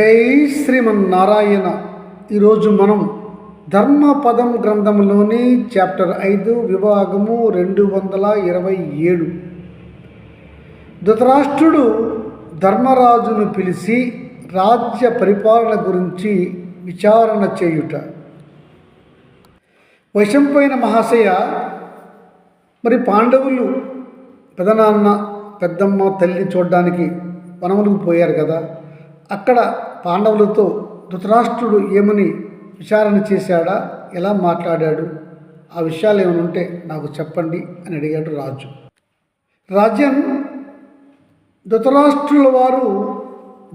జై శ్రీమన్నారాయణ. ఈరోజు మనం ధర్మపదం గ్రంథంలోని చాప్టర్ ఐదు విభాగము రెండు వందల ఇరవై ఏడు. ధృతరాష్ట్రుడు ధర్మరాజును పిలిచి రాజ్య పరిపాలన గురించి విచారణ చేయుట. వశంపోయిన మహాశయ మరి పాండవులు పెదనాన్న పెద్దమ్మ తల్లి చూడడానికి వనములకు పోయారు కదా. అక్కడ పాండవులతో ధృతరాష్ట్రుడు ఏమని విచారణ చేశాడా? ఎలా మాట్లాడాడు? ఆ విషయాలు ఏమైనా ఉంటే నాకు చెప్పండి అని అడిగాడు రాజు. రాజ్యం ధృతరాష్ట్రుల వారు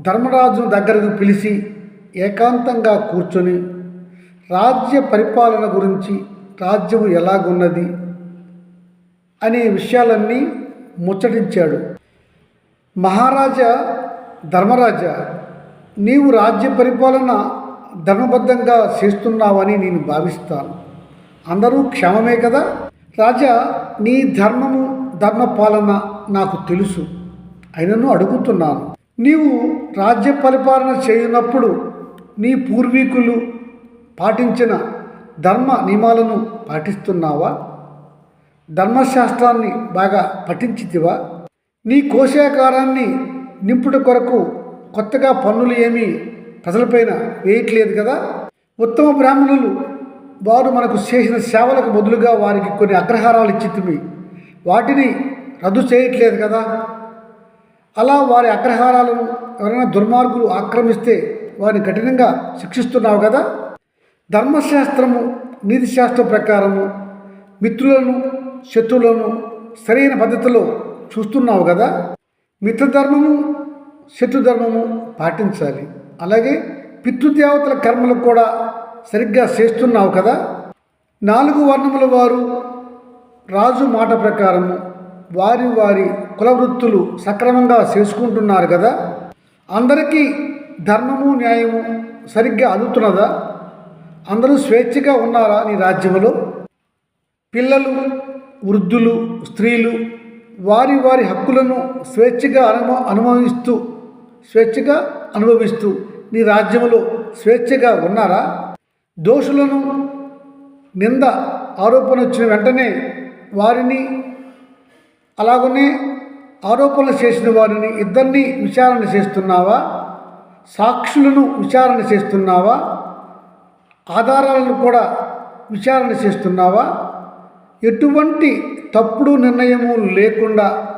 ధర్మరాజు దగ్గరకు పిలిచి ఏకాంతంగా కూర్చొని రాజ్య పరిపాలన గురించి రాజ్యము ఎలాగున్నది అనే విషయాలన్నీ ముచ్చటించాడు. మహారాజా ధర్మరాజా నీవు రాజ్య పరిపాలన ధర్మబద్ధంగా చేస్తున్నావని నేను భావిస్తాను. అందరూ క్షమమే కదా? రాజా నీ ధర్మము ధర్మ పాలన నాకు తెలుసు. అయినను అడుగుతున్నాను. నీవు రాజ్య పరిపాలన చేయనప్పుడు నీ పూర్వీకులు పాటించిన ధర్మ నియమాలను పాటిస్తున్నావా? ధర్మశాస్త్రాన్ని బాగా పఠించితివా? నీ కోశాకారాన్ని నింపుట కొరకు కొత్తగా పన్నులు ఏమీ ప్రజలపైన వేయట్లేదు కదా? ఉత్తమ బ్రాహ్మణులు వారు మనకు చేసిన సేవలకు బదులుగా వారికి కొన్ని అగ్రహారాలు ఇచ్చితిమి. వాటిని రద్దు చేయట్లేదు కదా? అలా వారి అగ్రహారాలను ఎవరైనా దుర్మార్గులు ఆక్రమిస్తే వారిని కఠినంగా శిక్షిస్తున్నావు కదా? ధర్మశాస్త్రము నీతిశాస్త్రం ప్రకారము మిత్రులను శత్రువులను సరైన పద్ధతిలో చూస్తున్నావు కదా? మిత్రధర్మము శత్రుధర్మము పాటించాలి. అలాగే పితృదేవతల కర్మలు కూడా సరిగ్గా చేస్తున్నావు కదా? నాలుగు వర్ణముల వారు రాజు మాట ప్రకారము వారి వారి కులవృత్తులు సక్రమంగా చేసుకుంటున్నారు కదా? అందరికీ ధర్మము న్యాయము సరిగ్గా అందుతున్నదా? అందరూ స్వేచ్ఛగా ఉన్నారా నీ రాజ్యంలో పిల్లలు వృద్ధులు స్త్రీలు వారి వారి హక్కులను స్వేచ్ఛగా అనుభ అనుభవిస్తూ స్వేచ్ఛగా అనుభవిస్తూ నీ రాజ్యంలో స్వేచ్ఛగా ఉన్నారా? దోషులను నింద ఆరోపణ వచ్చిన వెంటనే వారిని అలాగనే ఆరోపణలు చేసిన వారిని ఇద్దరిని విచారణ చేస్తున్నావా? సాక్షులను విచారణ చేస్తున్నావా? ఆధారాలను కూడా విచారణ చేస్తున్నావా? ఎటువంటి తప్పుడు నిర్ణయము లేకుండా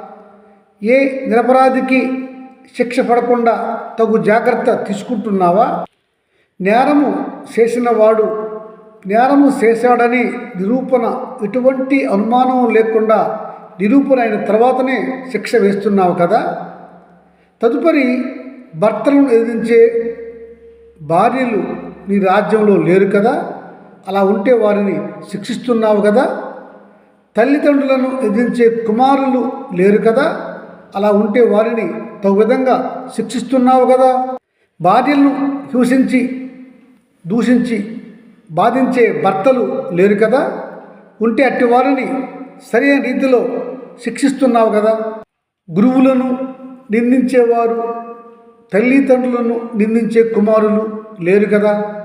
ఏ నిరపరాధికి శిక్ష పడకుండా తగు జాగ్రత్త తీసుకుంటున్నావా? నేరము చేసిన వాడు నేరము చేశాడని నిరూపణ ఎటువంటి అనుమానం లేకుండా నిరూపణ అయిన తర్వాతనే శిక్ష వేస్తున్నావు కదా? తదుపరి భర్తలను ఎదిరించే భార్యలు నీ రాజ్యంలో లేరు కదా? అలా ఉంటే వారిని శిక్షిస్తున్నావు కదా? తల్లిదండ్రులను ఎదిరించే కుమారులు లేరు కదా? అలా ఉంటే వారిని తగు విధంగా శిక్షిస్తున్నావు కదా. భార్యలను హింసించి దూషించి బాధించే భర్తలు లేరు కదా. ఉంటే అట్టి వారిని సరైన రీతిలో శిక్షిస్తున్నావు కదా. గురువులను నిందించేవారు తల్లిదండ్రులను నిందించే కుమారులు లేరు కదా.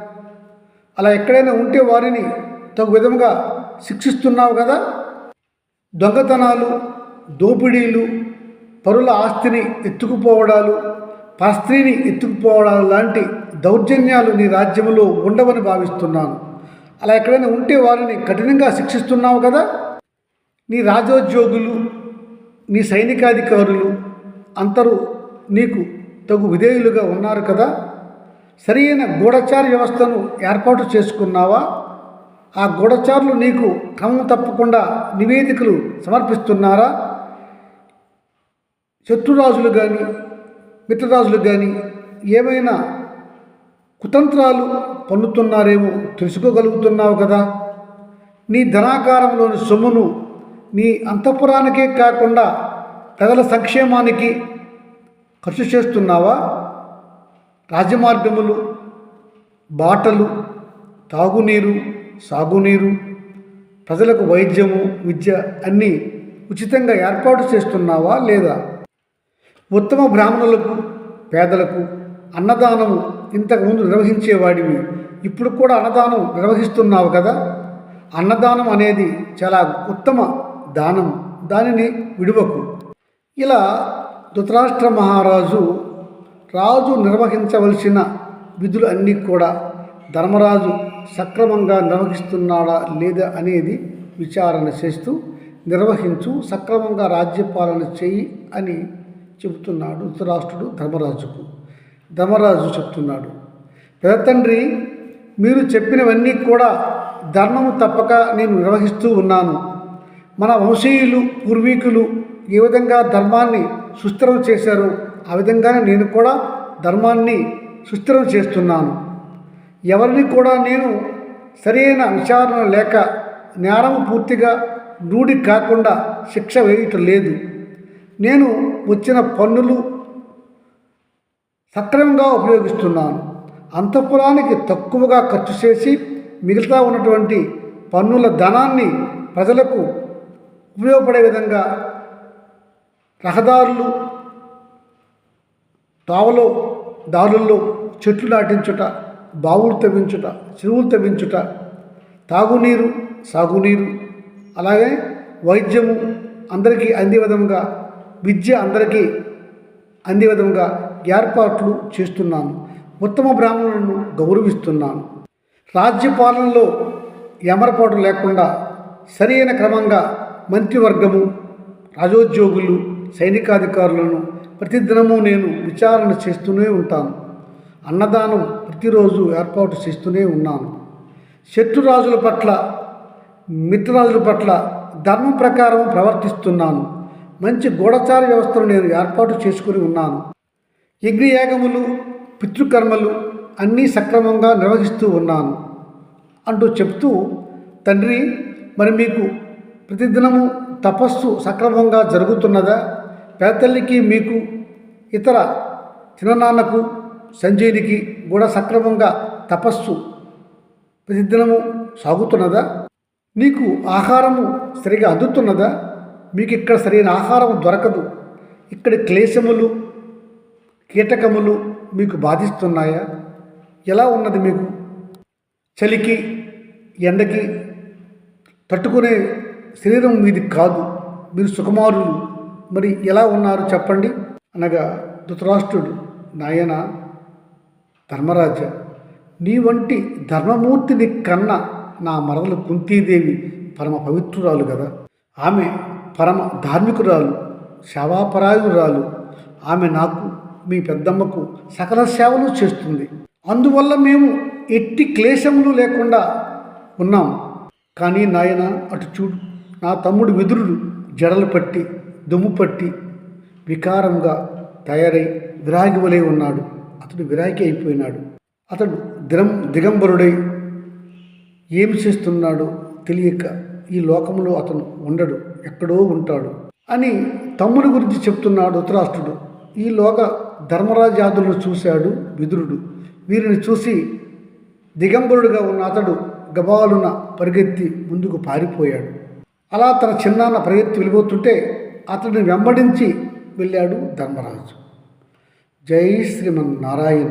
అలా ఎక్కడైనా ఉంటే వారిని తగు విధంగా శిక్షిస్తున్నావు కదా. దొంగతనాలు దోపిడీలు పరుల ఆస్తిని ఎత్తుకుపోవడాలు పరస్త్రీని ఎత్తుకుపోవడాలు లాంటి దౌర్జన్యాలు నీ రాజ్యంలో ఉండవని భావిస్తున్నాను. అలా ఎక్కడైనా ఉంటే వారిని కఠినంగా శిక్షిస్తున్నావు కదా? నీ రాజోద్యోగులు నీ సైనికాధికారులు అందరూ నీకు తగు విధేయులుగా ఉన్నారు కదా? సరైన గూఢచార వ్యవస్థను ఏర్పాటు చేసుకున్నావా? ఆ గూఢచారులు నీకు క్రమం తప్పకుండా నివేదికలు సమర్పిస్తున్నారా? శత్రురాజులు కానీ మిత్రరాజులు కానీ ఏమైనా కుతంత్రాలు పన్నుతున్నారేమో తెలుసుకోగలుగుతున్నావు కదా? నీ ధనాకారంలోని సొమ్మును నీ అంతఃపురానికే కాకుండా ప్రజల సంక్షేమానికి ఖర్చు చేస్తున్నావా? రాజమార్గములు బాటలు తాగునీరు సాగునీరు ప్రజలకు వైద్యము విద్య అన్నీ ఉచితంగా ఏర్పాటు చేస్తున్నావా లేదా? ఉత్తమ బ్రాహ్మణులకు పేదలకు అన్నదానము ఇంతకుముందు నిర్వహించేవాడివి. ఇప్పుడు కూడా అన్నదానం నిర్వహిస్తున్నావు కదా? అన్నదానం అనేది చాలా ఉత్తమ దానం. దానిని విడువకు. ఇలా ధృతరాష్ట్ర మహారాజు రాజు నిర్వహించవలసిన విధులు అన్నీ కూడా ధర్మరాజు సక్రమంగా నిర్వహిస్తున్నాడా లేదా అనేది విచారణ చేస్తూ నిర్వహించు సక్రమంగా రాజ్యపాలన చెయ్యి అని చెబుతున్నాడు ధృతరాష్ట్రుడు ధర్మరాజుకు. ధర్మరాజు చెప్తున్నాడు పెదతండ్రి మీరు చెప్పినవన్నీ కూడా ధర్మము తప్పక నేను నిర్వహిస్తూ ఉన్నాను. మన వంశీయులు పూర్వీకులు ఏ విధంగా ధర్మాన్ని సుస్థిరం చేశారో ఆ విధంగానే నేను కూడా ధర్మాన్ని సుస్థిరం చేస్తున్నాను. ఎవరిని కూడా నేను సరైన విచారణ లేక నేరము పూర్తిగా రూఢి కాకుండా శిక్ష వేయటం లేదు. నేను వచ్చిన పన్నులు సక్రమంగా ఉపయోగిస్తున్నాను. అంతఃపురానికి తక్కువగా ఖర్చు చేసి మిగతా ఉన్నటువంటి పన్నుల ధనాన్ని ప్రజలకు ఉపయోగపడే విధంగా రహదారులు తావలో దారుల్లో చెట్లు నాటించుట బావులు తవ్వించుట చెరువులు తవ్వించుట తాగునీరు సాగునీరు అలాగే వైద్యము అందరికీ అందే విధంగా విద్య అందరికీ అందే విధంగా ఏర్పాట్లు చేస్తున్నాను. ఉత్తమ బ్రాహ్మణులను గౌరవిస్తున్నాను. రాజ్యపాలనలో ఎమరపాటు లేకుండా సరైన క్రమంగా మంత్రివర్గము రాజోద్యోగులు సైనికాధికారులను ప్రతిదినము నేను విచారణ చేస్తూనే ఉంటాను. అన్నదానం ప్రతిరోజు ఏర్పాటు చేస్తూనే ఉన్నాను. శత్రురాజుల పట్ల మిత్రరాజుల పట్ల ధర్మం ప్రకారం ప్రవర్తిస్తున్నాను. మంచి గూఢచార వ్యవస్థను నేను ఏర్పాటు చేసుకుని ఉన్నాను. యజ్ఞయాగములు పితృకర్మలు అన్నీ సక్రమంగా నిర్వహిస్తూ ఉన్నాను. అంటూ చెప్తూ తండ్రి మరి మీకు ప్రతిదినము తపస్సు సక్రమంగా జరుగుతున్నదా? పేదల్లికి మీకు ఇతర చిన్ననాన్నకు సంజయునికి కూడా సక్రమంగా తపస్సు ప్రతిదినము సాగుతున్నదా? నీకు ఆహారము సరిగా అందుతున్నదా? మీకు ఇక్కడ సరైన ఆహారం దొరకదు. ఇక్కడ క్లేశములు కీటకములు మీకు బాధిస్తున్నాయా? ఎలా ఉన్నది మీకు? చలికి ఎండకి తట్టుకునే శరీరం మీది కాదు. మీరు సుకుమారులు. మరి ఎలా ఉన్నారు చెప్పండి? అనగా ధృతరాష్ట్రుడు నాయన ధర్మరాజ నీ వంటి ధర్మమూర్తిని కన్న నా మరదలు కుంతీదేవి పరమ పవిత్రురాలు కదా. ఆమె పరమ ధార్మికురాలు సేవాపరాయురాలు ఆమె నాకు మీ పెద్దమ్మకు సకల సేవలు చేస్తుంది. అందువల్ల మేము ఎట్టి క్లేశములు లేకుండా ఉన్నాం. కానీ నాయన అటు చూడు నా తమ్ముడు విదురుడు జడలు పట్టి దుమ్ము పట్టి వికారంగా తయారై విరాగి వలె ఉన్నాడు. అతడు విరాగి అయిపోయినాడు. అతడు దిరం దిగంబరుడై ఏమి చేస్తున్నాడో తెలియక ఈ లోకంలో అతను ఉండడు. ఎక్కడో ఉంటాడు అని తమ్ముడి గురించి చెప్తున్నాడు ఉత్తరాష్ట్రుడు ఈలోగా ధర్మరాజాదులను చూశాడు విదురుడు. వీరిని చూసి దిగంబరుడుగా ఉన్న అతడు గబాలున పరిగెత్తి ముందుకు పారిపోయాడు. అలా తన చిన్నాన్న పరిగెత్తి వెళ్ళిపోతుంటే అతడిని వెంబడించి వెళ్ళాడు ధర్మరాజు. జై శ్రీమన్నారాయణ.